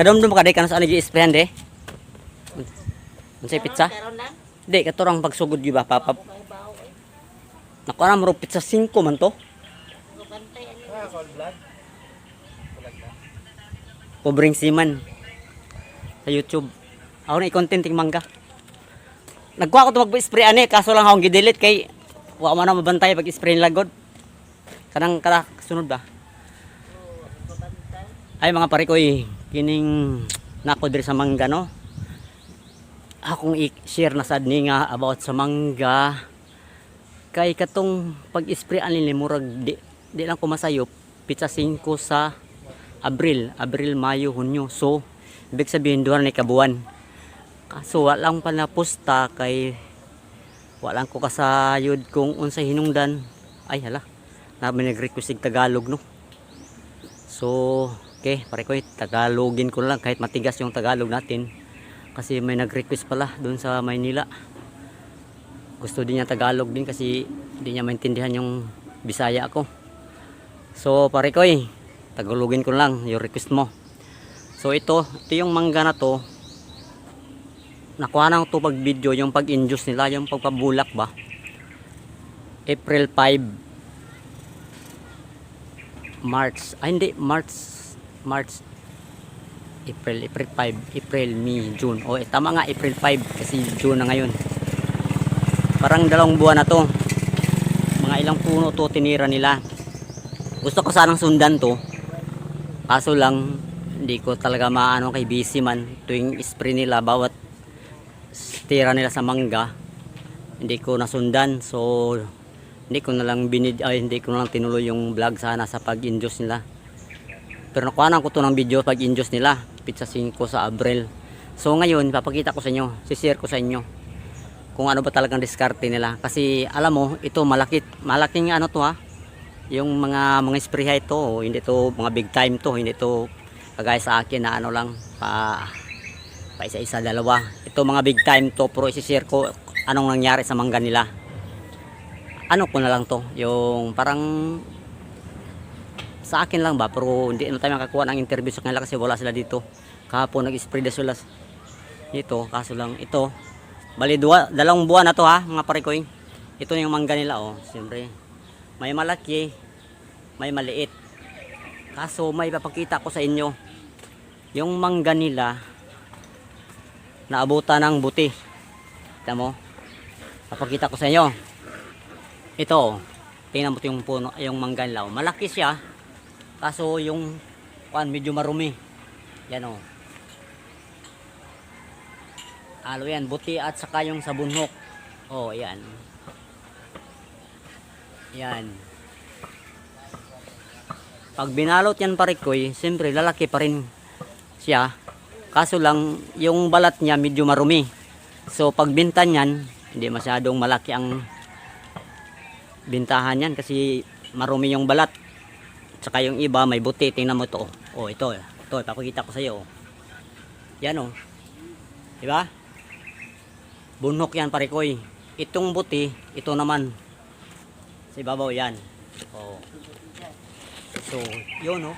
Kadamdam ka di ka na sa ano isprayan de. Unsay pizza? Di katurang pagsugod gyud ba papa. Nakuha na mo pizza 5 man to. Pobreng siman. Sa YouTube. Ako na i-content yung mangga. Nagkuha ko ito mag-spray ani, kaso lang akong gidelete kay wa man na mabantay pag spray nila god. Kanang kala sunod ba? Ay mga pare ko eh, kining nako diri sa mangga no. Akong i-share na sad ni nga about sa mangga. Kay katong pag-spray ani ni di, di lang ko masayop pizza 5 sa Abril, Abril, Mayo, Hunyo. So, ibig sabihin duha na kabuan. Kaso walang pa na kay walang ko kasayod kung unsa hinungdan. Ay hala, na nag-request og Tagalog no. So, okay, pare ko Tagalogin ko lang kahit matigas yung Tagalog natin. Kasi may nag-request pala doon sa Maynila. Gusto din niya Tagalog din kasi hindi niya maintindihan yung Bisaya ko. So, pare ko Tagalogin ko lang yung request mo. So ito, ito yung mangga na to. Nakuha na to pag video yung pag-induce nila, yung pagpabulak ba. April 5 March, ay hindi, March March April, April 5, April, May, June. O, eh, tama nga, April 5 kasi June na ngayon. Parang dalawang buwan na to. Mga ilang puno to tinira nila. Gusto ko sanang sundan to. Kaso lang, hindi ko talaga maano kay busy man tuwing spray nila bawat tira nila sa mangga. Hindi ko nasundan. So, hindi ko na lang binid, ay, hindi ko na lang tinuloy yung vlog sana sa pag-induce nila. Pero nakuha ko to ng video pag-induce nila. Pizza 5 sa Abril. So ngayon, papakita ko sa inyo, sishare ko sa inyo kung ano ba talagang diskarte nila. Kasi alam mo, ito malaki, malaking ano to ha. Yung mga mga spray oh, hindi to mga big time to, hindi to kagaya sa akin na ano lang pa pa isa-isa dalawa. Ito mga big time to, pero isi-share ko anong nangyari sa mangga nila. Ano ko na lang to, yung parang sa akin lang ba pero hindi na tayo makakuha ng interview sa kanila kasi wala sila dito. Kahapon nag-spray na sila. Dito kaso lang ito. Bali dua, dalawang buwan na to ha mga pare ko eh. ito yung mangga nila oh siyempre. May malaki may maliit. Kaso may papakita ko sa inyo. Yung mangga nila naabutan ng buti. Kita mo? Papakita ko sa inyo. Ito oh. tingnan mo yung puno yung mangga nila oh. malaki siya Kaso yung kuan medyo marumi. Yan oh. Alo yan, buti at saka yung sabunhok. Oh, yan. Yan. Pag binalot yan parikoy, siyempre lalaki pa rin siya. Kaso lang, yung balat niya medyo marumi. So, pag binta niyan, hindi masyadong malaki ang bintahan yan kasi marumi yung balat. Tsaka yung iba may buti. Tingnan mo to. Oh, ito. Ito, ipapakita ko sa iyo. Yan oh. Di ba? Bunok yan pare koy. Itong buti, ito naman. Sa ibabaw yan. Oh. So, yun oh.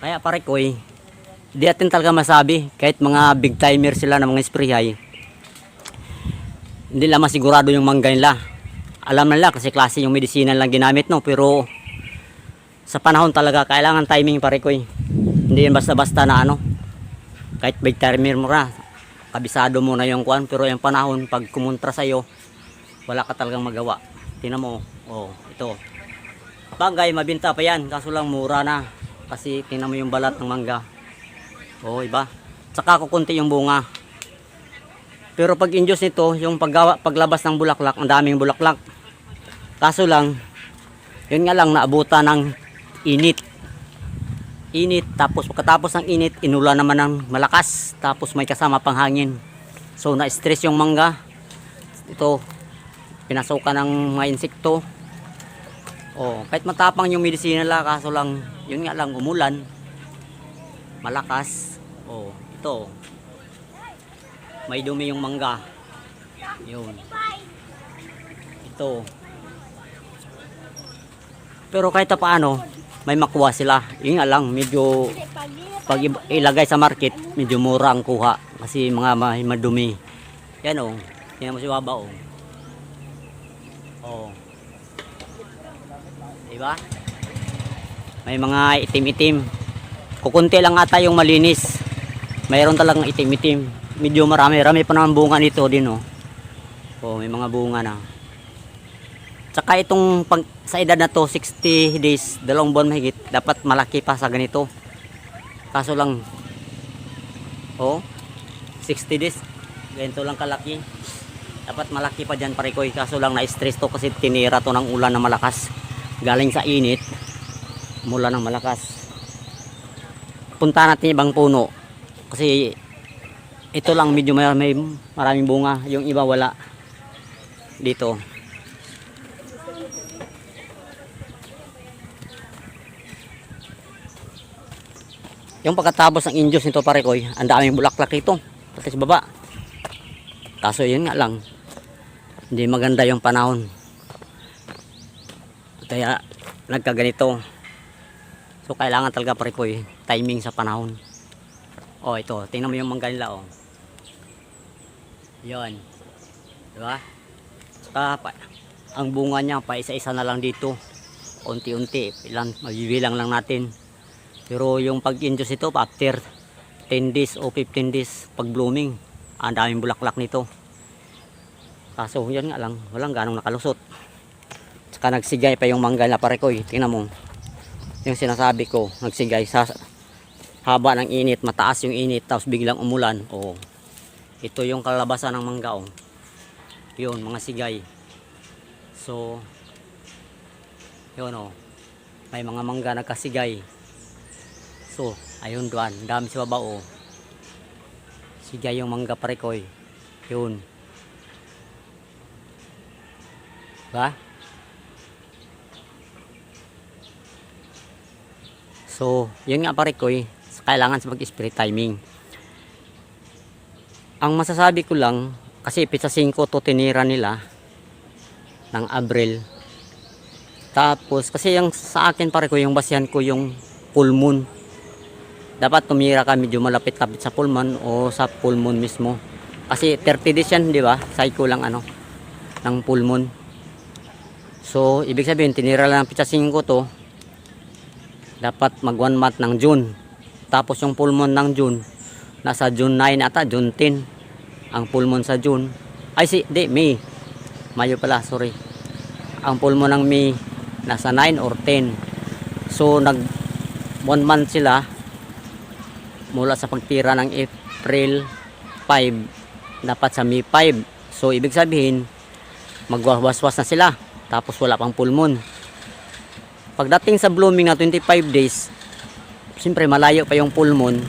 Kaya pare koy, di atin talaga masabi kahit mga big timer sila ng mga spray hay. Hindi lang masigurado yung mangga nila alam nila kasi klase yung medisina lang ginamit no? Pero sa panahon talaga kailangan timing pare ko eh. hindi yan basta basta na ano kahit big timer mo na kabisado mo na yung kuan pero yung panahon pag kumontra sa'yo wala ka talagang magawa. Tingnan mo oh ito. Bagay mabinta pa yan kaso lang mura na. Kasi tingnan mo yung balat ng mangga. Oh iba. Saka kukunti yung bunga pero pag induce nito, yung paggawa, paglabas ng bulaklak, ang daming bulaklak. Kaso lang, yun nga lang naabutan ng init. Init, tapos pagkatapos ng init, inula naman ng malakas. Tapos may kasama pang hangin. So na-stress yung mangga. Ito, pinasukan ng mga insekto. Oh, kahit matapang yung medisina nila, kaso lang, yun nga lang, umulan. Malakas. Oh, ito, may dumi yung mangga yun ito pero kahit paano may makuha sila. Yun nga lang, medyo pag ilagay sa market, medyo mura ang kuha. Kasi mga madumi. Yan o. Tingnan mo si Baba o. Oh. Diba? May mga itim-itim. Kukunti lang ata yung malinis. Mayroon talagang itim-itim. Medyo marami. Rami pa naman bunga nito din oh. Oh, may mga bunga na. Tsaka itong pag, sa edad na to, 60 days, dalawang buwan mahigit, dapat malaki pa sa ganito. Kaso lang, oh, 60 days, ganito lang kalaki. Dapat malaki pa dyan parikoy. Kaso lang na-stress to kasi tinira to ng ulan na malakas. Galing sa init, mula ng malakas. Punta natin ibang puno. Kasi ito lang medyo may, may maraming bunga. Yung iba wala. Dito. Yung pagkatapos ng injus nito pare koy, ang daming bulaklak ito. Pati sa baba. Kaso yun nga lang. Hindi maganda yung panahon. Kaya nagkaganito. So kailangan talaga pare koy, timing sa panahon. Oh, ito, tingnan mo yung mangga nila oh. 'Yon. 'Di ba? Saka ang bunga niya pa isa-isa na lang dito. Unti-unti, ilan mabibilang lang natin. Pero yung pag-induce ito, after 10 days o 15 days, pag blooming, ang daming bulaklak nito. Kaso yan nga lang, walang ganong nakalusot. Saka nagsigay pa yung mangga na parekoy. Tingnan mo. Yung sinasabi ko, nagsigay sa haba ng init, mataas yung init, tapos biglang umulan. Oh. Ito yung kalabasan ng mangga. Oh. Yun, mga sigay. So, yun oh. May mga mangga nagkasigay. So, ayun doon. Dami sa baba oh. Sigay yung mangga parekoy. Yun. Ba? So, yun nga parekoy. Kailangan sa mag-spirit timing. Ang masasabi ko lang, kasi pizza 5 to tinira nila ng Abril. Tapos, kasi yung sa akin pare ko, yung basyan ko yung full moon. Dapat tumira ka medyo malapit-lapit sa full moon o sa full moon mismo. Kasi 30 days yan, di ba? Cycle lang ano, ng full moon. So, ibig sabihin, tinira lang ng pizza 5 to. Dapat mag 1 month ng June. Tapos yung full moon ng June, nasa June 9 ata, June 10. Ang full moon sa June. Ay, si, di, May. Mayo pala, sorry. Ang full moon ng May, nasa 9 or 10. So, nag 1 month sila mula sa pagtira ng April 5 dapat sa May 5. So, ibig sabihin, magwaswas na sila. Tapos wala pang full moon. Pagdating sa blooming na 25 days, siyempre malayo pa yung full moon.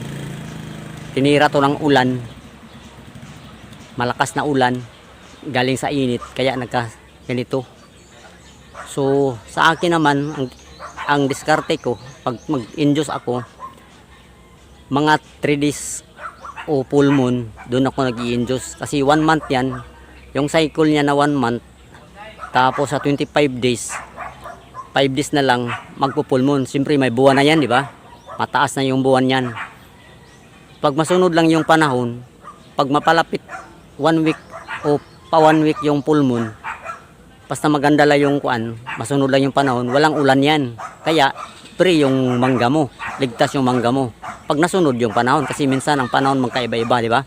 Tinira to ng ulan. Malakas na ulan. Galing sa init. Kaya nagka ganito. So, sa akin naman, ang, ang diskarte ko, pag mag-induce ako, mga 3 days o full moon, doon ako nag induce Kasi 1 month yan. Yung cycle niya na 1 month, tapos sa 25 days, 5 days na lang magpo-full moon. Siyempre may buwan na yan, di ba? Mataas na yung buwan yan. Pag masunod lang yung panahon, pag mapalapit 1 week o pa 1 week yung full moon, basta maganda lang yung kuan, masunod lang yung panahon, walang ulan yan. Kaya, free yung mangga mo. Ligtas yung mangga mo. Pag nasunod yung panahon, kasi minsan ang panahon magkaiba-iba, di ba?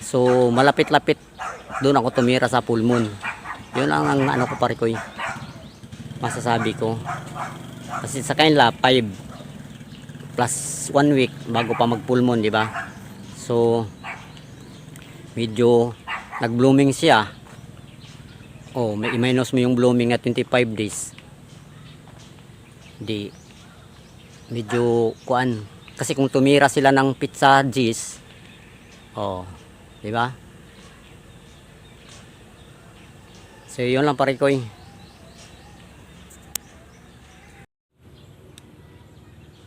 So, malapit-lapit, doon ako tumira sa full moon. Yun ang, ang ano ko pare ko masasabi ko kasi sa kanila 5 plus 1 week bago pa mag full moon di ba? So medyo nag blooming siya. Oh may minus mo yung blooming at 25 days. Di medyo kuan. Kasi kung tumira sila ng pizza G's oh di ba? So yun lang pare ko eh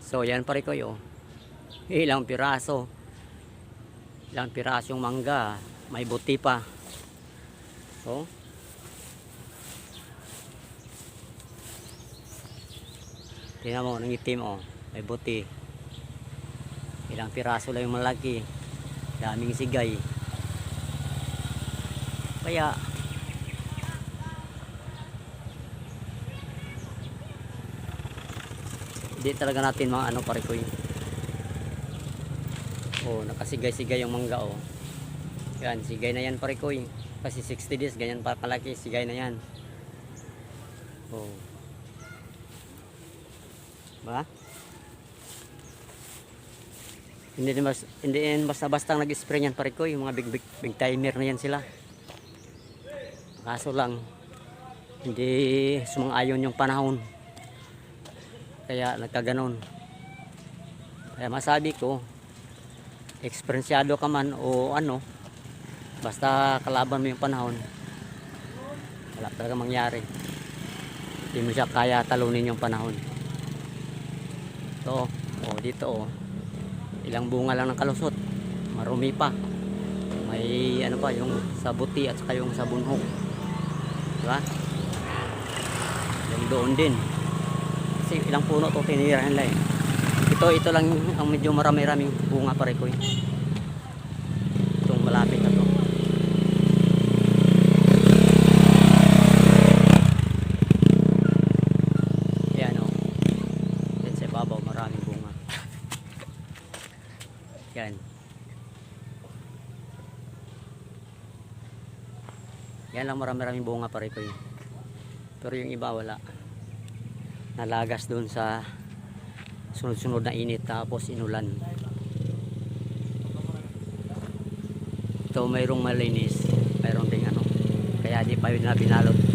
So yan pare ko yo. Ilang piraso. Ilang piraso yung mangga. May buti pa. So. Tingnan mo, nangitim oh. May buti. Ilang piraso lang yung malaki. Daming sigay. Kaya, hindi talaga natin mga ano pare ko. Oh, nakasigay-sigay yung mangga oh. Yan, sigay na yan pare ko. Kasi 60 days, ganyan pa kalaki, sigay na yan. Oh. Ba? Hindi din bas, hindi din basta-basta nag-spray niyan pare ko, yung mga big, big, big timer na yan sila. Kaso lang, hindi sumang-ayon yung panahon. Kaya nagkaganon. Kaya masabi ko, eksperensyado ka man o ano, basta kalaban mo yung panahon, wala talaga mangyari. Hindi mo siya kaya talunin yung panahon. Ito, oh, dito oh. Ilang bunga lang ng kalusot. Marumi pa. May ano pa yung sa buti at saka yung sa bunhok. Diba? Yung doon din. Kasi ilang puno to tinira nila eh. Ito, ito lang ang medyo marami-raming bunga pare ko eh. Itong malapit na to. Yan o. Yan sa ibabaw, maraming bunga. Yan. Yan lang marami-raming bunga pare ko eh. Pero yung iba wala. Nalagas doon sa sunod-sunod na init tapos inulan. Ito mayroong malinis, mayroong ding ano. Kaya di pa yun na binalot.